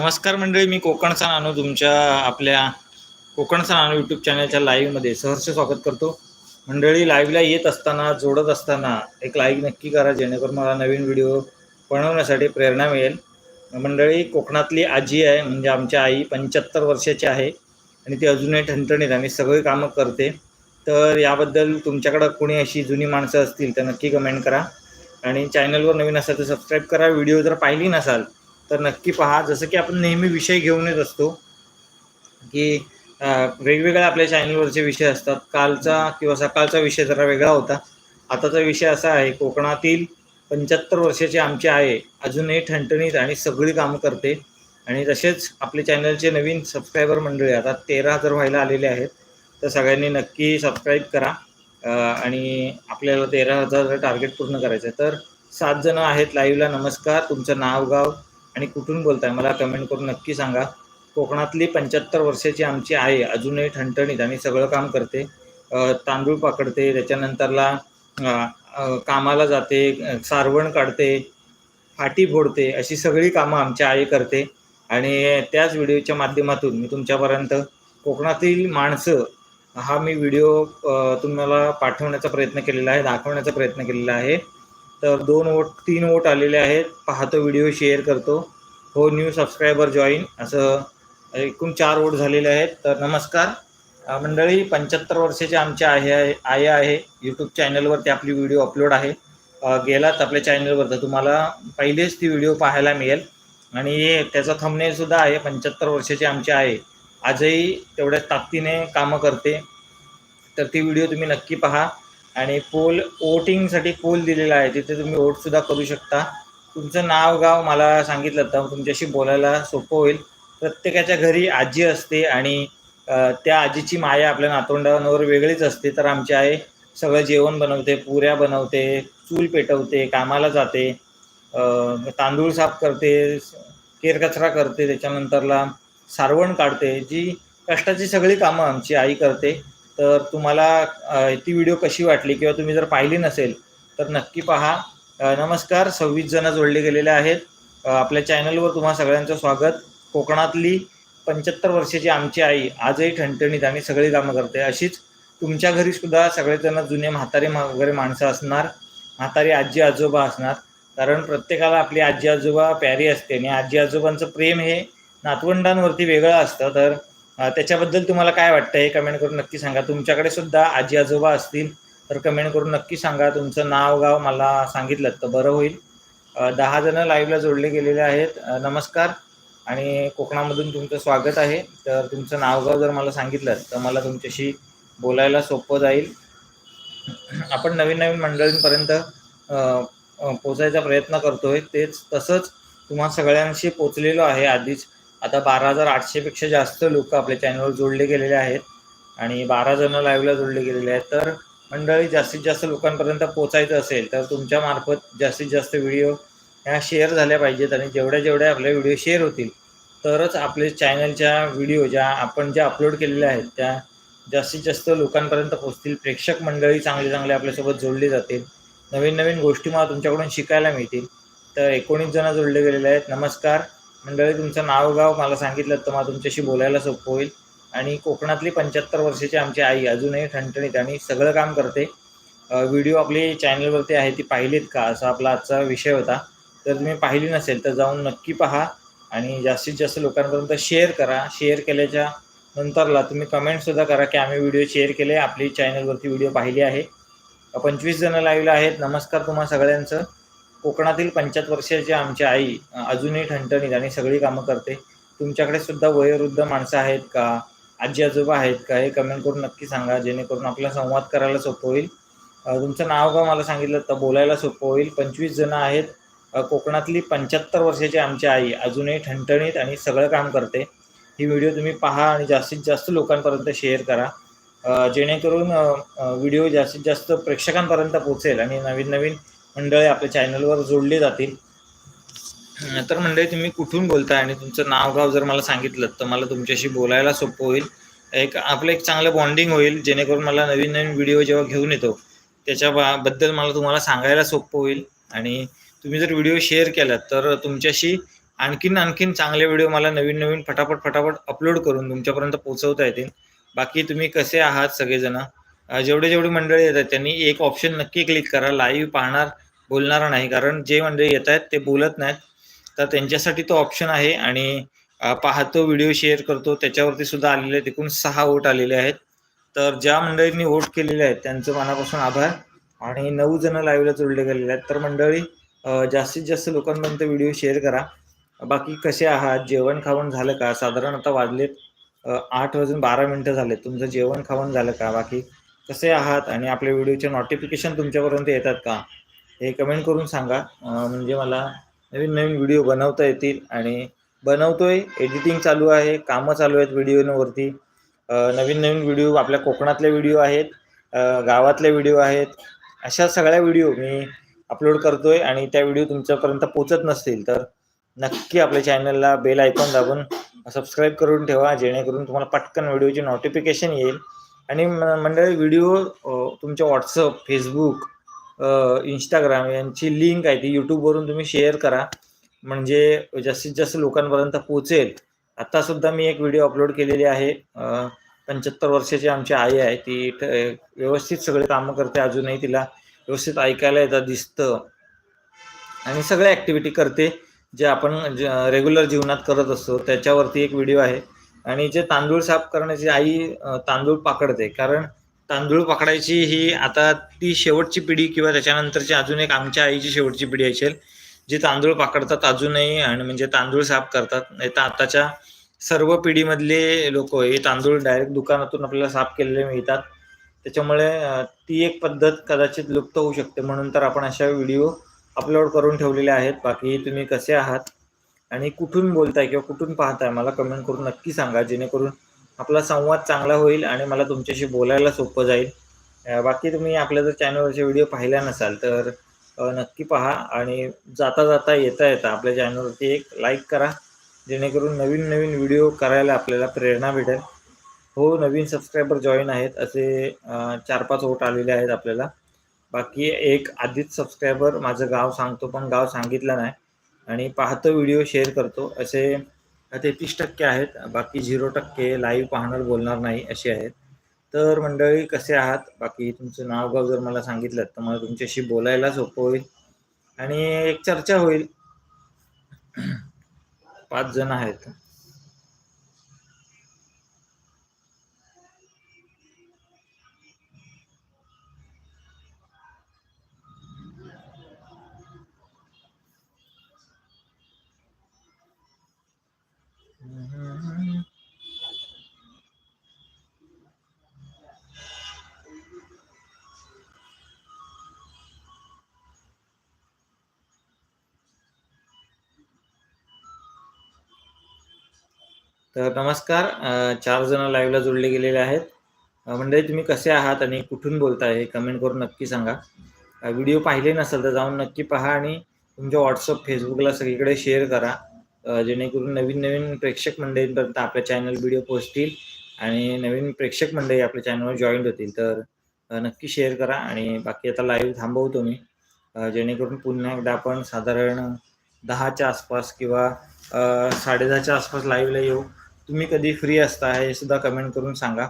नमस्कार मंडळी मी कोकणचा नानू तुमच्या आपल्या कोकणचा नानू यूट्यूब चॅनलच्या लाईव्हमध्ये सहर्ष स्वागत करतो. मंडळी लाईव्हला येत असताना जोडत असताना एक लाईक नक्की करा जेणेकरून मला नवीन व्हिडिओ बनवण्यासाठी प्रेरणा मिळेल. मंडळी कोकणातली आजी आहे म्हणजे आमची आई पंच्याहत्तर वर्षाची आहे आणि ती अजूनही ठणठणीत आणि सगळी कामं करते. तर याबद्दल तुमच्याकडं कोणी अशी जुनी माणसं असतील तर नक्की कमेंट करा. आणि चॅनलवर नवीन असाल तर सबस्क्राईब करा. व्हिडिओ जर पाहिली नसाल तर नक्की पहा जसं की आपण नेहमी विषय घेऊन येत असतो की वेगवेगळ्या आपल्या चॅनलवरचे विषय असतात. कालचा किंवा सकाळचा विषय जरा वेगळा होता. आताचा विषय असा आहे कोकणातील पंच्याहत्तर वर्षाची आमची आहे अजूनही ठणठणीत आणि सगळी कामं करते. आणि तसेच आपले चॅनलचे नवीन सबस्क्रायबर मंडळी आता तेरा हजार व्हायला आलेले आहेत. तर सगळ्यांनी नक्की सबस्क्राईब करा. आणि आपल्याला तेरा हजार टार्गेट पूर्ण करायचं आहे तर सात जणं आहेत लाईव्हला नमस्कार. तुमचं नाव गाव आणि कुठून बोलताय मला कमेंट करून नक्की सांगा. कोकणातली पंच्याहत्तर वर्षाची आमची आहे अजूनही ठणठणीत आणि सगळं काम करते. तांदूळ पकडते त्याच्यानंतरला कामाला जाते सारवण काढते फाटी फोडते अशी सगळी कामं आमची आई करते. आणि त्याच व्हिडिओच्या माध्यमातून मी तुमच्यापर्यंत कोकणातील माणसं हा मी व्हिडिओ तुम्हाला पाठवण्याचा प्रयत्न केलेला आहे दाखवण्याचा प्रयत्न केलेला आहे. तर दोन वोट तीन वोट आलेले आहेत. पाहतो व्हिडिओ शेअर करतो. हो न्यू सबस्क्रायबर जॉईन असं एकूण चार वोट झालेले आहेत. तर नमस्कार. मंडळी पंच्याहत्तर वर्षाची आमची आहे आहे. आहे यूट्यूब चॅनलवरती आपली व्हिडिओ अपलोड आहे. गेलात आपल्या चॅनलवर तर तुम्हाला पहिलेच ती व्हिडिओ पाहायला मिळेल. आणि त्याचा थंबनेलसुद्धा आहे. पंच्याहत्तर वर्षाची आमची आहे. आजही तेवढ्या ताकदीने कामं करते. तर ती व्हिडिओ तुम्ही नक्की पहा. आणि पोल वोटिंगसाठी पोल दिलेला आहे. तिथे तुम्ही वोटसुद्धा करू शकता. तुमचं नाव गाव मला सांगितलं तर तुमच्याशी बोलायला सोपं होईल. प्रत्येकाच्या घरी आजी असते आणि त्या आजीची माया आपल्या नातवंडांवर वेगळीच असते. तर आमची आई सगळं जेवण बनवते पुऱ्या बनवते चूल पेटवते कामाला जाते तांदूळ साफ करते केरकचरा करते त्याच्यानंतरला सारवण काढते जी कष्टाची सगळी कामं आमची आई करते. तर तुम्हाला ती व्हिडिओ कशी वाटली किंवा तुम्ही जर पाहिली नसेल तर नक्की पहा. नमस्कार. सव्वीस जण जोडले गेलेले आहेत. आपल्या चॅनलवर तुम्हा सगळ्यांचं स्वागत. कोकणातली पंच्याहत्तर वर्षाची आमची आई आजही ठणठणीत आणि सगळी कामं करते अशीच तुमच्या घरी सुद्धा सगळेजण जुने म्हातारे मा- वगैरे माणसं असणार. म्हातारी आजी आजोबा असणार. कारण प्रत्येकाला आपली आजी आजोबा प्यारी असते आणि आजी आजोबांचं प्रेम हे नातवंडांवरती वेगळं असतं. तर त्याच्याबद्दल तुम्हाला काय वाटतं हे कमेंट करून नक्की सांगा. तुमच्याकडे सुद्धा आजी आजोबा असतील तर कमेंट करून नक्की सांगा. तुमचं नाव गाव मला सांगितलं तर बरं होईल. दहा जण लाईव्हला जोडले गेलेले आहेत. नमस्कार. आणि कोकणामधून तुमचं स्वागत आहे. तर तुमचं नावगाव जर मला सांगितलं तर मला तुमच्याशी बोलायला सोपं जाईल. आपण नवीन नवीन मंडळींपर्यंत पोचायचा प्रयत्न करतोय. तेच तसंच तुम्हा सगळ्यांशी पोचलेलो आहे आधीच. आता बारा हजार आठशेपेक्षा जास्त लोक आपल्या चॅनलवर जोडले गेलेले आहेत. आणि बारा जण लाईव्हला जोडले गेलेले आहेत. तर मंडळी जास्तीत जास्त लोकांपर्यंत पोचायचं असेल तर तुमच्या मार्फत जास्तीत जास्त व्हिडिओ ह्या शेअर झाल्या पाहिजेत. आणि जेवढ्या जेवढ्या आपले व्हिडिओ शेअर होतील तरच आपले चॅनलच्या व्हिडिओ ज्या आपण ज्या अपलोड केलेल्या आहेत त्या जास्तीत जास्त लोकांपर्यंत पोहोचतील. प्रेक्षक मंडळी चांगले चांगले आपल्यासोबत जोडले जातील. नवीन नवीन गोष्टी मला तुमच्याकडून शिकायला मिळतील. तर एकोणीस जण जोडले गेलेले आहेत. नमस्कार. मंडळी तुमचं नाव गाव मला सांगितलं तर मला तुमच्याशी बोलायला सोपं होईल. आणि कोकणातली पंच्याहत्तर वर्षाची आमची आई अजूनही ठणठणीत आणि सगळं काम करते. व्हिडिओ आपली चॅनलवरती आहे ती पाहिलीत का? असा आपला आजचा विषय होता. तर तुम्ही पाहिली नसेल तर जाऊन नक्की पहा आणि जास्तीत जास्त लोकांपर्यंत शेअर करा. शेअर केल्याच्या नंतरला तुम्ही कमेंटसुद्धा करा की आम्ही व्हिडिओ शेअर केले. आपली चॅनलवरती व्हिडिओ पाहिली आहे. पंचवीस जण लाईव्हला आहेत. नमस्कार तुम्हा सगळ्यांचं. कोकणातील पंच्याहत्तर वर्षाची आमची आई अजूनही ठणठणीत आणि सगळी कामं करते. तुमच्याकडे सुद्धा वयोवृद्ध माणसं आहेत का? आजी आजोबा आहेत का? हे कमेंट करून नक्की सांगा जेणेकरून आपला संवाद करायला सोपं होईल. तुमचं नाव का मला सांगितलं? तर बोलायला सोपं होईल. पंचवीस जणं आहेत. कोकणातली पंच्याहत्तर वर्षाची आमची आई अजूनही ठणठणीत आणि सगळं काम करते. ही व्हिडिओ तुम्ही पहा आणि जास्तीत जास्त लोकांपर्यंत शेअर करा. जेणेकरून व्हिडिओ जास्तीत जास्त प्रेक्षकांपर्यंत पोहोचेल आणि नवीन नवीन मंडळी आपल्या चॅनलवर जोडले जातील. तर मंडळी तुम्ही कुठून बोलताय आणि तुमचं नाव गाव जर मला सांगितलं तर मला तुमच्याशी बोलायला सोपं होईल. एक आपलं एक चांगलं बॉन्डिंग होईल जेणेकरून मला नवीन नवीन व्हिडिओ जेव्हा घेऊन येतो त्याच्या बद्दल मला तुम्हाला सांगायला सोपं होईल. आणि तुम्ही जर व्हिडिओ शेअर केलात तर तुमच्याशी आणखीन आणखीन चांगले व्हिडिओ मला नवीन नवीन फटाफट फटाफट अपलोड करून तुमच्यापर्यंत पोहोचवता येतील. बाकी तुम्ही कसे आहात सगळेजण? जेवढे जेवढे मंडळी येतात त्यांनी एक ऑप्शन नक्की क्लिक करा. लाईव्ह पाहणार बोलणार नाही. कारण जे मंडळी येत आहेत ते बोलत नाहीत. तर त्यांच्यासाठी तो ऑप्शन आहे. आणि पाहतो व्हिडिओ शेअर करतो. त्याच्यावरती सुद्धा आलेले आहेत. एकूण सहा वोट आलेले आहेत. तर ज्या मंडळींनी वोट केलेले आहेत त्यांचं मनापासून आभार. आणि नऊ जण लाईव्हला जोडले गेलेले आहेत. तर मंडळी जास्तीत जास्त लोकांपर्यंत व्हिडिओ शेअर करा. बाकी कसे आहात? जेवण खावण झालं का? साधारण आता वाजलेत आठ वाजून बारा मिनटं झाले तुमचं जेवण खावण झालं का? बाकी कसे आहात आणि आपल्या व्हिडिओचे नोटिफिकेशन तुमच्यापर्यंत येतात का? हे कमेंट करून सांगा. म्हणजे मला नवीन नवीन व्हिडिओ बनवता येतील आणि बनवतोय एडिटिंग चालू आहे कामं चालू आहेत व्हिडिओवरती. नवीन नवीन व्हिडिओ आपल्या कोकणातले व्हिडिओ आहेत गावातले व्हिडिओ आहेत. अशा सगळ्या व्हिडिओ मी अपलोड करतोय आणि त्या व्हिडिओ तुमच्यापर्यंत पोचत नसतील तर नक्की आपल्या चॅनलला बेल आयकॉन दाबून सबस्क्राईब करून ठेवा जेणेकरून तुम्हाला पटकन व्हिडिओची नोटिफिकेशन येईल. आणि म- मंडळी व्हिडिओ तुमच्या व्हॉट्सअप फेसबुक इंस्टाग्राम यांची लिंक आहे ती यूट्यूबवरून तुम्ही शेअर करा. म्हणजे जास्तीत जास्त लोकांपर्यंत पोहोचेल. आता सुद्धा मी एक व्हिडिओ अपलोड केलेली आहे. पंच्याहत्तर वर्षाची आमची आई आहे. ती व्यवस्थित सगळे कामं करते अजूनही तिला. व्यवस्थित ऐकायला येतं दिसतं. आणि सगळ्या ॲक्टिव्हिटी करते. जे आपण रेग्युलर जीवनात करत असतो. त्याच्यावरती एक व्हिडिओ आहे. आणि जे तांदूळ साफ करण्याची आई तांदूळ पाकडते. कारण तांदूळ पकडायची ही आता ती शेवटची पिढी किंवा त्याच्यानंतरची अजून एक आमच्या आईची शेवटची पिढी असेल जे तांदूळ पाकडतात अजूनही आणि म्हणजे तांदूळ साफ करतात. नाही तर आताच्या सर्व पिढीमधले लोक हे तांदूळ डायरेक्ट दुकानातून आपल्याला साफ केलेले मिळतात. त्याच्यामुळे ती एक पद्धत कदाचित लुप्त होऊ शकते. म्हणून तर आपण अशा व्हिडिओ अपलोड करून ठेवलेले आहेत. बाकी तुम्ही कसे आहात? आणि कुठून बोलताय किंवा कुठून पाहताय मला कमेंट करून नक्की सांगा जेणेकरून आपला संवाद चांगला होईल आणि मला तुमच्याशी बोलायला सोपं जाईल. बाकी तुम्ही आपल्या जर चॅनलवरचे व्हिडिओ पाहिला नसाल तर नक्की पहा आणि जाता जाता येता येता आपल्या चॅनलवरती एक लाईक करा जेणेकरून नवीन नवीन व्हिडिओ करायला आपल्याला प्रेरणा भेटेल. हो नवीन सबस्क्रायबर जॉईन आहेत असे चार पाच वोट आलेले आहेत आपल्याला. बाकी एक आधीच सबस्क्रायबर माझं गाव सांगतो पण गाव सांगितलं नाही. आणि पाहतो व्हिडिओ शेअर करतो. असे तेहतीस टक्के आहेत. बाकी झिरो टक्के लाईव्ह पाहणार बोलणार नाही असे आहेत. तर मंडळी कसे आहात? बाकी तुमचं नाव गाव जर मला सांगितलं तर मला तुमच्याशी बोलायला सोपं होईल. आणि एक चर्चा होईल. पाच जण आहेत. तर नमस्कार चार जण लाईव्हला जोडले गेलेले आहेत. म्हणजे तुम्ही कसे आहात आणि कुठून बोलताय हे कमेंट करून नक्की सांगा. व्हिडिओ पाहिले नसेल तर जाऊन नक्की पहा आणि तुमच्या व्हॉट्सअप फेसबुकला सगळीकडे शेअर करा. जेणेकरून नवीन नवीन प्रेक्षक मंडळींपर्यंत आपल्या चॅनल व्हिडिओ पोहोचतील आणि नवीन प्रेक्षक मंडळी आपल्या चॅनलवर जॉईन होतील. तर नक्की शेअर करा आणि बाकी आता लाईव्ह थांबवतो मी जेणेकरून पुन्हा एकदा आपण साधारण दहाच्या आसपास किंवा साडेदहाच्या आसपास लाईव्हला येऊ. तुम्ही कधी फ्री असता हे सुद्धा कमेंट करून सांगा.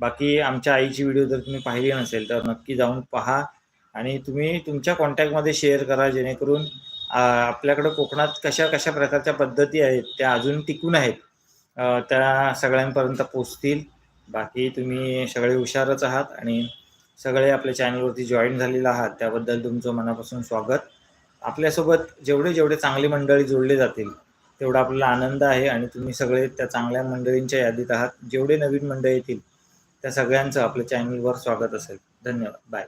बाकी आमच्या आईची व्हिडिओ जर तुम्ही पाहिली नसेल तर नक्की जाऊन पहा आणि तुम्ही तुमच्या कॉन्टॅक्टमध्ये शेअर करा जेणेकरून आपल्याकडं कोकणात कशा कशा प्रकारच्या पद्धती आहेत त्या अजून टिकून आहेत त्या सगळ्यांपर्यंत पोचतील बाकी तुम्ही सगळे हुशारच आहात आणि सगळे आपल्या चॅनलवरती जॉईन झालेले आहात त्याबद्दल तुमचं मनापासून स्वागत. आपल्यासोबत जेवढे जेवढे चांगली मंडळी जोडले जातील तेवढा आपल्याला आनंद आहे आणि तुम्ही सगळे त्या चांगल्या मंडळींच्या यादीत आहात. जेवढे नवीन मंडळ येतील त्या सगळ्यांचं आपल्या चॅनलवर स्वागत असेल. धन्यवाद. बाय